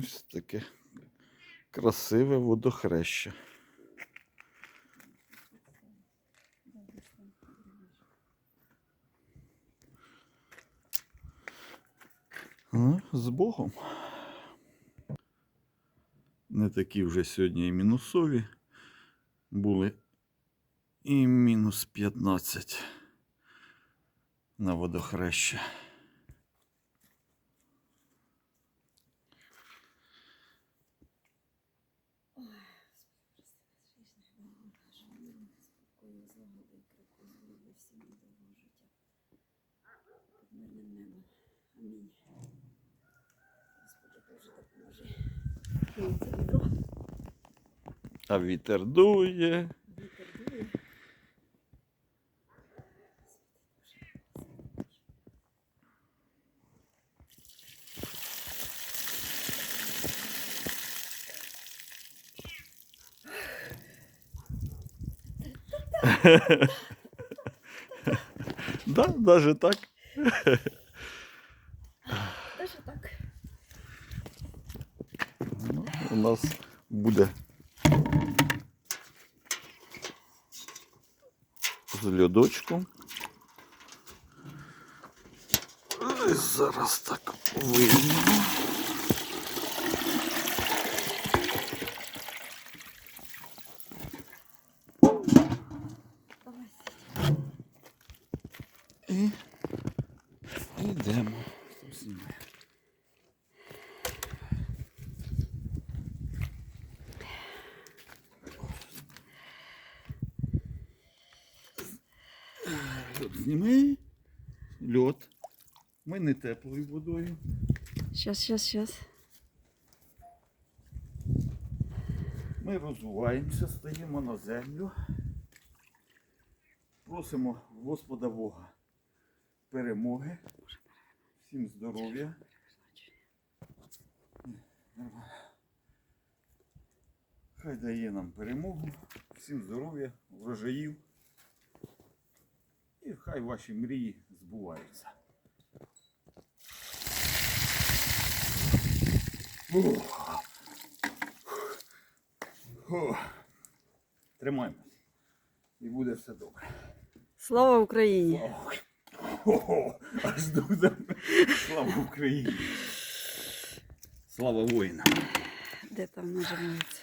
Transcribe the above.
Ось таке красиве водохреще. Ну, з Богом. Не такі вже сьогодні і мінусові. Були і мінус 15 на водохреще. Спокою, злагоди і крику здоров'я всім і довгого життя. Під мирним небом. Амінь. Господи, Боже, допоможи. Це. А вітер дує. Да, даже так. Даже так. Ну, у нас буде з льодочком. Зараз так виймемо. І йдемо. Льод зніми. Льод. Ми не теплою водою. Щас, щас, щас. Ми розвиваємося, стаємо на землю. Просимо Господа Бога перемоги. Всім здоров'я. Хай дає нам перемогу, всім здоров'я, врожаїв. І хай ваші мрії збуваються. Ух. Тримаємось. І буде все добре. Слава Україні! Слава Ого, аж дуже. Слава Україні. Слава воїнам. Де там нажимається?